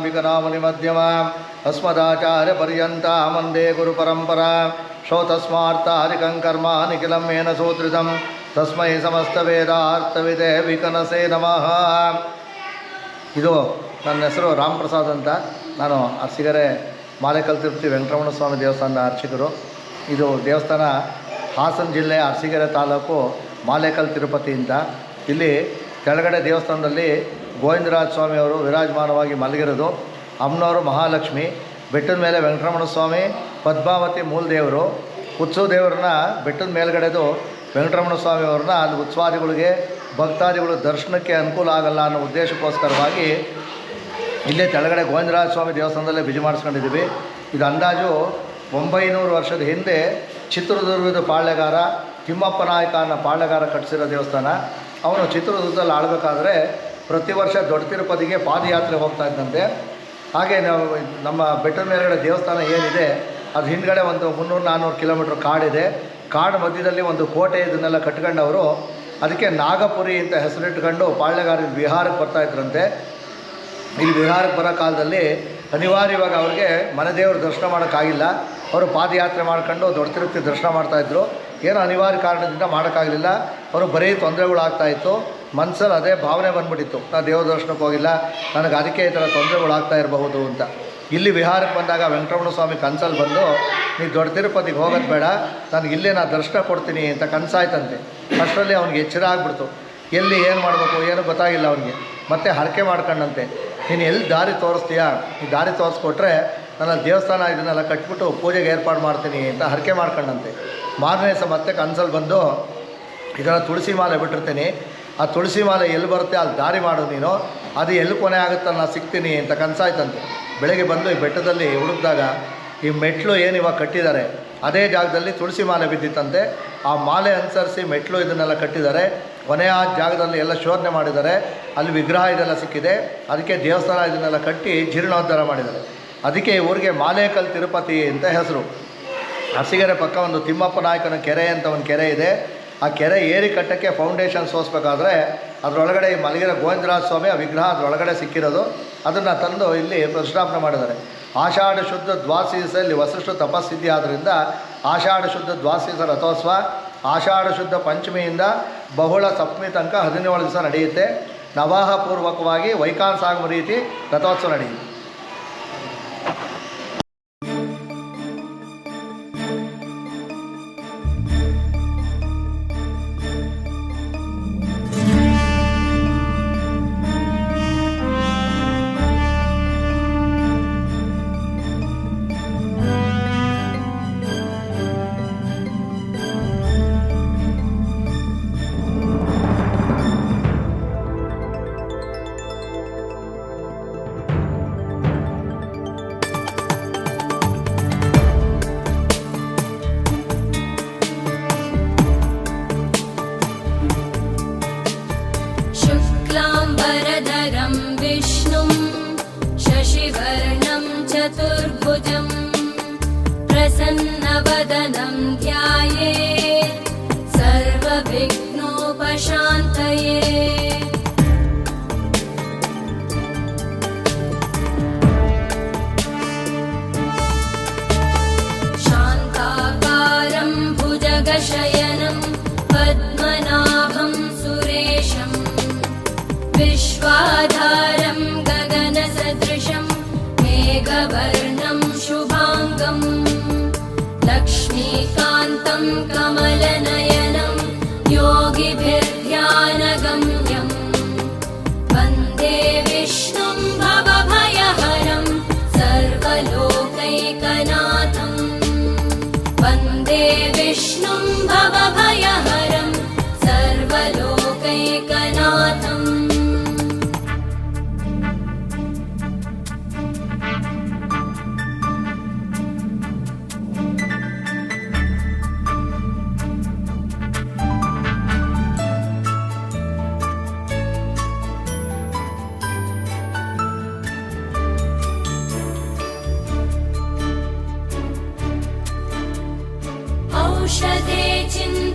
लक्ष्मीनाथसमारम्भिकनामनिमध्यमाम् अस्मदाचार्यपर्यन्ता वन्दे गुरुपरम्परा श्रोतस्मार्तादिकं कर्म निखिलं येन सूत्रितं तस्मै समस्तवेदार्थविदे विकनसे नमः ಇದು ನನ್ನ ಹೆಸರು ರಾಮ್ ಪ್ರಸಾದ್ ಅಂತ ನಾನು ಅರ್ಸಿಗೆರೆ ಮಾಲೆಕಲ್ ತಿರುಪತಿ ವೆಂಕಟರಮಣ ಸ್ವಾಮಿ ದೇವಸ್ಥಾನದ ಅರ್ಚಕರು ಇದು ದೇವಸ್ಥಾನ ಹಾಸನ ಜಿಲ್ಲೆ ಅರಸೀಕೆರೆ ತಾಲೂಕು ಮಾಲೇಕಲ್ ತಿರುಪತಿ ಅಂತ ಇಲ್ಲಿ ಕೆಳಗಡೆ ದೇವಸ್ಥಾನದಲ್ಲಿ ಗೋವಿಂದರಾಜ ಸ್ವಾಮಿಯವರು ವಿರಾಜಮಾನವಾಗಿ ಮಲಗಿರೋದು. ಅಮ್ಮನವರು ಮಹಾಲಕ್ಷ್ಮಿ, ಬೆಟ್ಟದ ಮೇಲೆ ವೆಂಕಟರಮಣ ಸ್ವಾಮಿ ಪದ್ಮಾವತಿ ಮೂಲ ದೇವರು ಉತ್ಸವ ದೇವರನ್ನ ಬೆಟ್ಟದ ಮೇಲ್ಗಡೆದು ವೆಂಕಟರಮಣ ಸ್ವಾಮಿಯವ್ರನ್ನ ಅಲ್ಲಿ ಉತ್ಸವಾದಿಗಳಿಗೆ ಭಕ್ತಾದಿಗಳು ದರ್ಶನಕ್ಕೆ ಅನುಕೂಲ ಆಗಲ್ಲ ಅನ್ನೋ ಉದ್ದೇಶಕ್ಕೋಸ್ಕರವಾಗಿ ಇಲ್ಲೇ ತೆಳಗಡೆ ಗೋವಿಂದರಾಜ ಸ್ವಾಮಿ ದೇವಸ್ಥಾನದಲ್ಲೇ ಬಿಜಿ ಮಾಡಿಸ್ಕೊಂಡಿದ್ದೀವಿ. ಇದು ಅಂದಾಜು ಒಂಬೈನೂರು ವರ್ಷದ ಹಿಂದೆ ಚಿತ್ರದುರ್ಗದ ಪಾಳ್ಯಗಾರ ತಿಮ್ಮಪ್ಪ ನಾಯಕ ಅನ್ನೋ ಪಾಳ್ಯಗಾರ ಕಟ್ಟಿಸಿರೋ ದೇವಸ್ಥಾನ. ಅವನು ಚಿತ್ರದುರ್ಗದಲ್ಲಿ ಆಳಬೇಕಾದ್ರೆ ಪ್ರತಿ ವರ್ಷ ದೊಡ್ಡ ತಿರುಪತಿಗೆ ಪಾದಯಾತ್ರೆ ಹೋಗ್ತಾ ಇದ್ದಂತೆ. ಹಾಗೆ ನಾವು ನಮ್ಮ ಬೆಟ್ಟದ ಮೇಲ್ಗಡೆ ದೇವಸ್ಥಾನ ಏನಿದೆ, ಅದು ಹಿಂದ್ಗಡೆ ಒಂದು ಮುನ್ನೂರು ನಾನ್ನೂರು ಕಿಲೋಮೀಟ್ರ್ ಕಾಡಿದೆ. ಕಾಡು ಮಧ್ಯದಲ್ಲಿ ಒಂದು ಕೋಟೆ ಇದನ್ನೆಲ್ಲ ಕಟ್ಕೊಂಡವರು. ಅದಕ್ಕೆ ನಾಗಪುರಿ ಅಂತ ಹೆಸರಿಟ್ಕೊಂಡು ಪಾಳ್ಯಗಾರ ವಿಹಾರಕ್ಕೆ ಬರ್ತಾ ಇದ್ರಂತೆ. ಇಲ್ಲಿ ವಿಹಾರಕ್ಕೆ ಬರೋ ಕಾಲದಲ್ಲಿ ಅನಿವಾರ್ಯವಾಗಿ ಅವ್ರಿಗೆ ಮನೆ ದರ್ಶನ ಮಾಡೋಕ್ಕಾಗಿಲ್ಲ ಅವರು ಪಾದಯಾತ್ರೆ ಮಾಡ್ಕೊಂಡು ದೊಡ್ಡ ತಿರುಪತಿ ದರ್ಶನ ಮಾಡ್ತಾಯಿದ್ರು ಏನೋ ಅನಿವಾರ್ಯ ಕಾರಣದಿಂದ ಮಾಡೋಕ್ಕಾಗಲಿಲ್ಲ ಅವರು ಬರೀ ತೊಂದರೆಗಳಾಗ್ತಾಯಿತ್ತು ಮನಸ್ಸಲ್ಲಿ ಅದೇ ಭಾವನೆ ಬಂದ್ಬಿಟ್ಟಿತ್ತು. ನಾನು ದೇವ್ರ ದರ್ಶನಕ್ಕೆ ಹೋಗಿಲ್ಲ, ನನಗೆ ಅದಕ್ಕೆ ಈ ಥರ ತೊಂದರೆಗಳಾಗ್ತಾ ಇರಬಹುದು ಅಂತ. ಇಲ್ಲಿ ವಿಹಾರಕ್ಕೆ ಬಂದಾಗ ವೆಂಕಟರಮಣ ಸ್ವಾಮಿ ಕನಸಲ್ಲಿ ಬಂದು ನೀವು ದೊಡ್ಡ ತಿರುಪತಿಗೆ ಹೋಗೋದು ಬೇಡ, ನನಗೆ ಇಲ್ಲೇ ನಾನು ದರ್ಶನ ಕೊಡ್ತೀನಿ ಅಂತ ಕನಸಾಯ್ತಂತೆ. ಅಷ್ಟರಲ್ಲಿ ಅವ್ನಿಗೆ ಎಚ್ಚರ ಆಗ್ಬಿಡ್ತು. ಎಲ್ಲಿ ಏನು ಮಾಡಬೇಕು, ಏನು ಗೊತ್ತಾಗಿಲ್ಲ ಅವನಿಗೆ. ಮತ್ತೆ ಹರಕೆ ಮಾಡ್ಕೊಂಡಂತೆ. ನೀನು ಎಲ್ಲಿ ದಾರಿ ತೋರಿಸ್ತೀಯಾ? ಈ ದಾರಿ ತೋರಿಸ್ಕೊಟ್ರೆ ನನ್ನ ದೇವಸ್ಥಾನ ಇದನ್ನೆಲ್ಲ ಕಟ್ಬಿಟ್ಟು ಪೂಜೆಗೆ ಏರ್ಪಾಡು ಮಾಡ್ತೀನಿ ಅಂತ ಹರಕೆ ಮಾಡ್ಕೊಂಡಂತೆ. ಮಾರನೇ ದಿವಸ ಮತ್ತೆ ಕನಸಲ್ಲಿ ಬಂದು ಇದನ್ನು ತುಳಸಿ ಮಾಲೆ ಬಿಟ್ಟಿರ್ತೀನಿ. ಆ ತುಳಸಿ ಮಾಲೆ ಎಲ್ಲಿ ಬರುತ್ತೆ, ಅಲ್ಲಿ ದಾರಿ ಮಾಡು ನೀನು? ಅದು ಎಲ್ಲಿ ಕೊನೆ ಆಗುತ್ತೆ ನಾನು ಸಿಗ್ತೀನಿ ಅಂತ ಕನಸಾಯ್ತಂತೆ. ಬೆಳಗ್ಗೆ ಬಂದು ಈ ಬೆಟ್ಟದಲ್ಲಿ ಹುಡುಕಿದಾಗ ಈ ಮೆಟ್ಲು ಏನು ಕಟ್ಟಿದ್ದಾರೆ, ಅದೇ ಜಾಗದಲ್ಲಿ ತುಳಸಿ ಮಾಲೆ ಬಿದ್ದಿತ್ತಂತೆ. ಆ ಮಾಲೆ ಅನುಸರಿಸಿ ಮೆಟ್ಲು ಇದನ್ನೆಲ್ಲ ಕಟ್ಟಿದ್ದಾರೆ. ಕೊನೆಯ ಜಾಗದಲ್ಲಿ ಎಲ್ಲ ಶೋಧನೆ ಮಾಡಿದ್ದಾರೆ. ಅಲ್ಲಿ ವಿಗ್ರಹ ಇದೆಲ್ಲ ಸಿಕ್ಕಿದೆ. ಅದಕ್ಕೆ ದೇವಸ್ಥಾನ ಇದನ್ನೆಲ್ಲ ಕಟ್ಟಿ ಜೀರ್ಣೋದ್ಧಾರ ಮಾಡಿದ್ದಾರೆ. ಅದಕ್ಕೆ ಊರಿಗೆ ಮಾಲೇಕಲ್ ತಿರುಪತಿ ಅಂತ ಹೆಸರು. ಅರಸಿಗೆರೆ ಪಕ್ಕ ಒಂದು ತಿಮ್ಮಪ್ಪ ನಾಯಕನ ಕೆರೆ ಅಂತ ಒಂದು ಕೆರೆ ಇದೆ. ಆ ಕೆರೆ ಏರಿ ಕಟ್ಟಕ್ಕೆ ಫೌಂಡೇಶನ್ ಸೋಸ್ಬೇಕಾದ್ರೆ ಅದರೊಳಗಡೆ ಈ ಮಲಗಿರೋ ಗೋವಿಂದರಾಜ ಸ್ವಾಮಿ ಆ ವಿಗ್ರಹ ಅದರೊಳಗಡೆ ಸಿಕ್ಕಿರೋದು. ಅದನ್ನು ತಂದು ಇಲ್ಲಿ ಪ್ರತಿಷ್ಠಾಪನೆ ಮಾಡಿದ್ದಾರೆ. ಆಷಾಢ ಶುದ್ಧ ದ್ವಾಸೀಸಲ್ಲಿ ವಸಿಷ್ಠ ತಪಸ್ಸಿದ್ಧಿ ಆದ್ದರಿಂದ ಆಷಾಢ ಶುದ್ಧ ದ್ವಾಸೀಸ ರಥೋತ್ಸವ, ಆಷಾಢ ಶುದ್ಧ ಪಂಚಮಿಯಿಂದ ಬಹುಳ ಸಪ್ತಮಿ ತನಕ ಹದಿನೇಳು ದಿವಸ ನಡೆಯುತ್ತೆ. ನವಾಹ ಪೂರ್ವಕವಾಗಿ ವೈಕಾಂಸ ಆಗಮ ರೀತಿ ರಥೋತ್ಸವ ನಡೆಯುತ್ತೆ.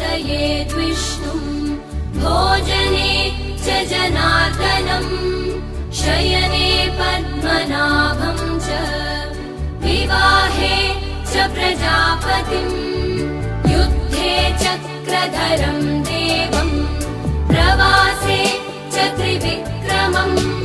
चिन्तयेद्विष्णुं भोजने च जनार्दनम् शयने पद्मनाभं च विवाहे च प्रजापतिम् युद्धे चक्रधरं देवम् प्रवासे च त्रिविक्रमम्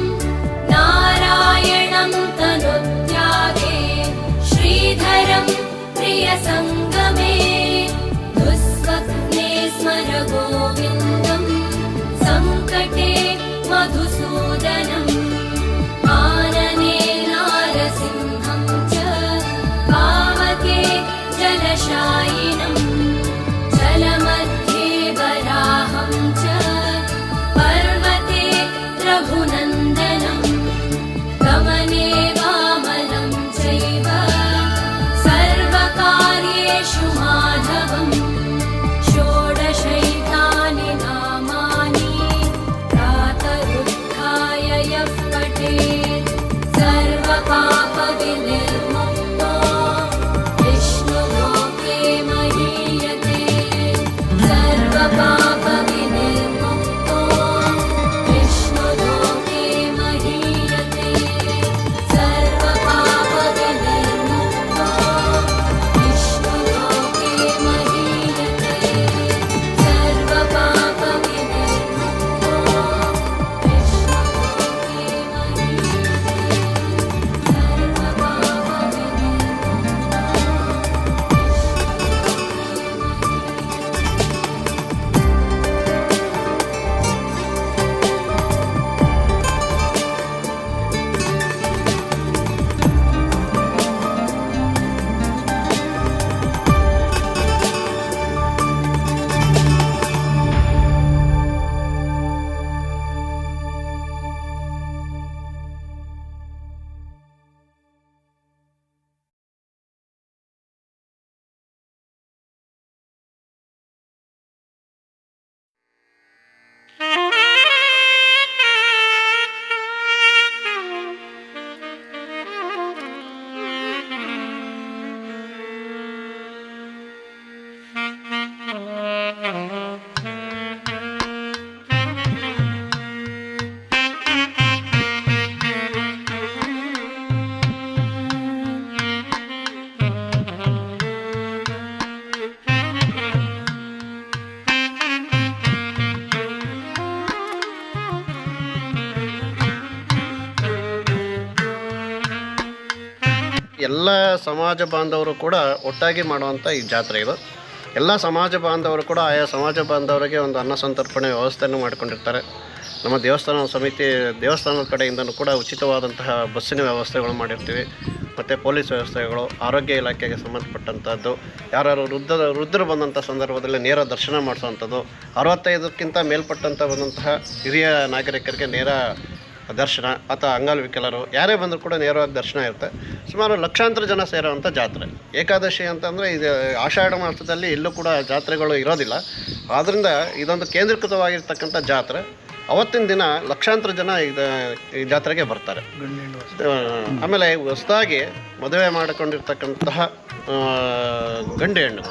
ಎಲ್ಲ ಸಮಾಜ ಬಾಂಧವರು ಕೂಡ ಒಟ್ಟಾಗಿ ಮಾಡುವಂಥ ಈ ಜಾತ್ರೆ ಇದು. ಎಲ್ಲ ಸಮಾಜ ಬಾಂಧವರು ಕೂಡ ಆಯಾ ಸಮಾಜ ಬಾಂಧವರಿಗೆ ಒಂದು ಅನ್ನ ಸಂತರ್ಪಣೆ ವ್ಯವಸ್ಥೆಯನ್ನು ಮಾಡಿಕೊಂಡಿರ್ತಾರೆ. ನಮ್ಮ ದೇವಸ್ಥಾನ ಸಮಿತಿ, ದೇವಸ್ಥಾನದ ಕಡೆಯಿಂದನೂ ಕೂಡ ಉಚಿತವಾದಂತಹ ಬಸ್ಸಿನ ವ್ಯವಸ್ಥೆಗಳು ಮಾಡಿರ್ತೀವಿ. ಮತ್ತು ಪೊಲೀಸ್ ವ್ಯವಸ್ಥೆಗಳು, ಆರೋಗ್ಯ ಇಲಾಖೆಗೆ ಸಂಬಂಧಪಟ್ಟಂಥದ್ದು ಯಾರು ವೃದ್ಧ ವೃದ್ಧರು ಬಂದಂಥ ಸಂದರ್ಭದಲ್ಲಿ ನೇರ ದರ್ಶನ ಮಾಡಿಸುವಂಥದ್ದು ಅರವತ್ತೈದಕ್ಕಿಂತ ಮೇಲ್ಪಟ್ಟಂಥ ಬಂದಂತಹ ಹಿರಿಯ ನಾಗರಿಕರಿಗೆ ನೇರ ದರ್ಶನ ಅಥವಾ ಅಂಗವಿಕಲರು ಯಾರೇ ಬಂದರೂ ಕೂಡ ನೇರವಾಗಿ ದರ್ಶನ ಇರುತ್ತೆ. ಸುಮಾರು ಲಕ್ಷಾಂತರ ಜನ ಸೇರೋವಂಥ ಜಾತ್ರೆ. ಏಕಾದಶಿ ಅಂತಂದರೆ ಇದು ಆಷಾಢ ಮಾಸದಲ್ಲಿ ಎಲ್ಲೂ ಕೂಡ ಜಾತ್ರೆಗಳು ಇರೋದಿಲ್ಲ. ಆದ್ದರಿಂದ ಇದೊಂದು ಕೇಂದ್ರೀಕೃತವಾಗಿರ್ತಕ್ಕಂಥ ಜಾತ್ರೆ. ಅವತ್ತಿನ ದಿನ ಲಕ್ಷಾಂತರ ಜನ ಇದು ಈ ಜಾತ್ರೆಗೆ ಬರ್ತಾರೆ. ಆಮೇಲೆ ಹೊಸದಾಗಿ ಮದುವೆ ಮಾಡಿಕೊಂಡಿರ್ತಕ್ಕಂತಹ ಗಂಡು ಹೆಣ್ಣು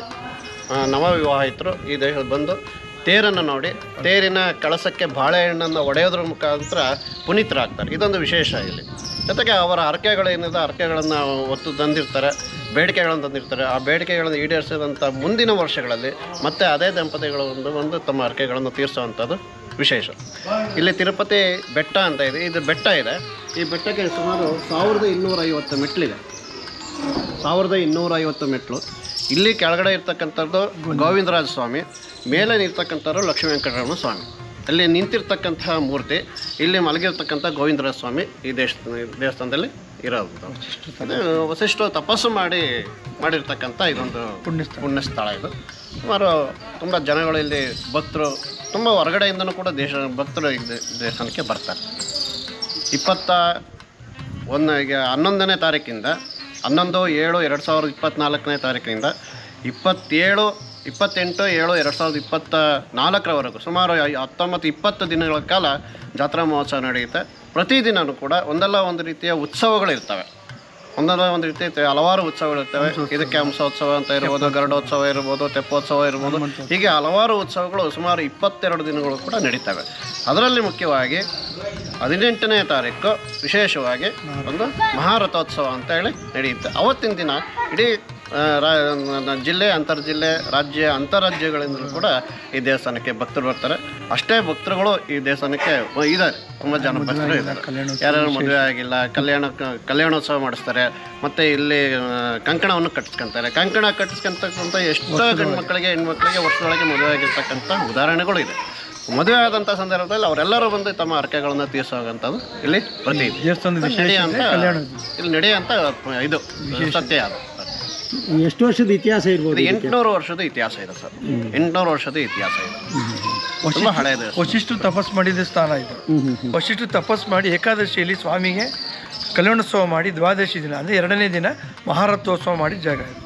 ನವವಿವಾಹಿತರು ಈ ದೇಶದಲ್ಲಿ ಬಂದು ತೇರನ್ನು ನೋಡಿ, ತೇರಿನ ಕಳಸಕ್ಕೆ ಬಾಳೆಹಣ್ಣನ್ನು ಒಡೆಯೋದ್ರ ಮುಖಾಂತರ ಪುನೀತರಾಗ್ತಾರೆ. ಇದೊಂದು ವಿಶೇಷ ಇಲ್ಲಿ. ಜೊತೆಗೆ ಅವರ ಹರಕೆಗಳೇನಿದೆ ಹರಕೆಗಳನ್ನು ಒತ್ತು ತಂದಿರ್ತಾರೆ, ಬೇಡಿಕೆಗಳನ್ನು ತಂದಿರ್ತಾರೆ. ಆ ಬೇಡಿಕೆಗಳನ್ನು ಈಡೇರಿಸಿದಂಥ ಮುಂದಿನ ವರ್ಷಗಳಲ್ಲಿ ಮತ್ತೆ ಅದೇ ದಂಪತಿಗಳು ಒಂದು ಒಂದು ತಮ್ಮ ಹರಕೆಗಳನ್ನು ತೀರಿಸುವಂಥದ್ದು ವಿಶೇಷ. ಇಲ್ಲಿ ತಿರುಪತಿ ಬೆಟ್ಟ ಅಂತ ಇದೆ. ಇದು ಬೆಟ್ಟ ಇದೆ. ಈ ಬೆಟ್ಟಕ್ಕೆ ಸುಮಾರು ಸಾವಿರದ ಇನ್ನೂರೈವತ್ತು ಮೆಟ್ಲಿದೆ. ಸಾವಿರದ ಇನ್ನೂರೈವತ್ತು ಮೆಟ್ಲು. ಇಲ್ಲಿ ಕೆಳಗಡೆ ಇರ್ತಕ್ಕಂಥದ್ದು ಗೋವಿಂದರಾಜ ಸ್ವಾಮಿ ಮೇಲೆ ನಿರ್ತಕ್ಕಂಥವ್ರು ಲಕ್ಷ್ಮೀ ವೆಂಕಟರಮಣ ಸ್ವಾಮಿ. ಅಲ್ಲಿ ನಿಂತಿರ್ತಕ್ಕಂತಹ ಮೂರ್ತಿ ಇಲ್ಲಿ ಮಲಗಿರ್ತಕ್ಕಂಥ ಗೋವಿಂದರಾಜ ಸ್ವಾಮಿ ಈ ದೇಶ ದೇವಸ್ಥಾನದಲ್ಲಿ ಇರೋದು. ಅದೇ ವಸಿಷ್ಠರು ತಪಸ್ಸು ಮಾಡಿ ಮಾಡಿರ್ತಕ್ಕಂಥ ಇದೊಂದು ಪುಣ್ಯ ಸ್ಥಳ ಇದು. ಸುಮಾರು ತುಂಬ ಜನಗಳು ಇಲ್ಲಿ ಭಕ್ತರು ತುಂಬ ಹೊರಗಡೆಯಿಂದನೂ ಕೂಡ ದೇಶ ಭಕ್ತರು ಈ ದೇವಸ್ಥಾನಕ್ಕೆ ಬರ್ತಾರೆ. ಇಪ್ಪತ್ತ ಒಂದು ಈಗ ಹನ್ನೊಂದನೇ ತಾರೀಕಿಂದ ಹನ್ನೊಂದು, ಏಳು, ಎರಡು ಸಾವಿರದ ಇಪ್ಪತ್ತ್ನಾಲ್ಕನೇ ತಾರೀಕಿನಿಂದ ಇಪ್ಪತ್ತೇಳು, ಇಪ್ಪತ್ತೆಂಟು, ಏಳು, ಎರಡು ಸಾವಿರದ ಇಪ್ಪತ್ತ ನಾಲ್ಕರವರೆಗೂ ಸುಮಾರು ಹತ್ತೊಂಬತ್ತು, ಇಪ್ಪತ್ತು ದಿನಗಳ ಕಾಲ ಜಾತ್ರಾ ಮಹೋತ್ಸವ ನಡೆಯುತ್ತೆ. ಪ್ರತಿದಿನವೂ ಕೂಡ ಒಂದಲ್ಲ ಒಂದು ರೀತಿಯ ಉತ್ಸವಗಳಿರ್ತವೆ ಒಂದಲ್ಲ ಒಂದು ರೀತಿ ತೆ- ಹಲವಾರು ಉತ್ಸವಗಳಿರ್ತವೆ ಇದಕ್ಕೆ ಹಂಸೋತ್ಸವ ಅಂತ ಇರ್ಬೋದು, ಗರುಡೋತ್ಸವ ಇರ್ಬೋದು, ತೆಪ್ಪೋತ್ಸವ ಇರ್ಬೋದು, ಹೀಗೆ ಹಲವಾರು ಉತ್ಸವಗಳು ಸುಮಾರು ಇಪ್ಪತ್ತೆರಡು ದಿನಗಳು ಕೂಡ ನಡೀತವೆ. ಅದರಲ್ಲಿ ಮುಖ್ಯವಾಗಿ ಹದಿನೆಂಟನೇ ತಾರೀಕು ವಿಶೇಷವಾಗಿ ಒಂದು ಮಹಾರಥೋತ್ಸವ ಅಂತ ಹೇಳಿ ನಡೆಯುತ್ತೆ. ಅವತ್ತಿನ ದಿನ ಇಡೀ ಜಿಲ್ಲೆ ಅಂತರ್ಜಿಲ್ಲೆ ರಾಜ್ಯ ಅಂತಾರಾಜ್ಯಗಳಿಂದಲೂ ಕೂಡ ಈ ದೇವಸ್ಥಾನಕ್ಕೆ ಭಕ್ತರು ಬರ್ತಾರೆ. ಅಷ್ಟೇ ಭಕ್ತರುಗಳು ಈ ದೇವಸ್ಥಾನಕ್ಕೆ ಇದ್ದಾರೆ. ತುಂಬ ಜನ ಭಕ್ತರು ಇದ್ದಾರೆ. ಯಾರು ಮದುವೆ ಆಗಿಲ್ಲ ಕಲ್ಯಾಣ ಕಲ್ಯಾಣೋತ್ಸವ ಮಾಡಿಸ್ತಾರೆ. ಮತ್ತು ಇಲ್ಲಿ ಕಂಕಣವನ್ನು ಕಟ್ಟಿಸ್ಕೊಂತಾರೆ. ಕಂಕಣ ಕಟ್ಟಿಸ್ಕೊಂತಕ್ಕಂಥ ಎಷ್ಟೋ ಗಂಡು ಮಕ್ಕಳಿಗೆ ಹೆಣ್ಮಕ್ಳಿಗೆ ವರ್ಷದೊಳಗೆ ಮದುವೆ ಆಗಿರ್ತಕ್ಕಂಥ ಉದಾಹರಣೆಗಳು ಇದೆ. ಮದುವೆ ಆದಂಥ ಸಂದರ್ಭದಲ್ಲಿ ಅವರೆಲ್ಲರೂ ಬಂದು ತಮ್ಮ ಹರಕೆಗಳನ್ನ ತೀರಿಸುವಂಥದ್ದು ಇಲ್ಲಿ ಪ್ರತಿ ನಡೆಯುವಂಥ ಇಲ್ಲಿ ನಡೆಯುವಂಥ ಇದು. ಸತ್ಯ ಅದು. ಎಷ್ಟು ವರ್ಷದ ಇತಿಹಾಸ ಇರ್ಬೋದು ಎಂಟುನೂರು ವರ್ಷದ ಇತಿಹಾಸ ಇದೆ ಸರ್. ಎಂಟುನೂರು ವರ್ಷದ ಇತಿಹಾಸ ಇದೆ. ತುಂಬ ಹಳೆಯದು ವಶಿಷ್ಠರು ತಪಸ್ ಮಾಡಿದ ಸ್ಥಾನ ಇದು. ವಶಿಷ್ಠರು ತಪಸ್ ಮಾಡಿ ಏಕಾದಶಿಯಲ್ಲಿ ಸ್ವಾಮಿಗೆ ಕಲ್ಯಾಣೋತ್ಸವ ಮಾಡಿ ದ್ವಾದಶಿ ದಿನ ಅಂದರೆ ಎರಡನೇ ದಿನ ಮಹಾರಥೋತ್ಸವ ಮಾಡಿದ ಜಾಗ ಇದು.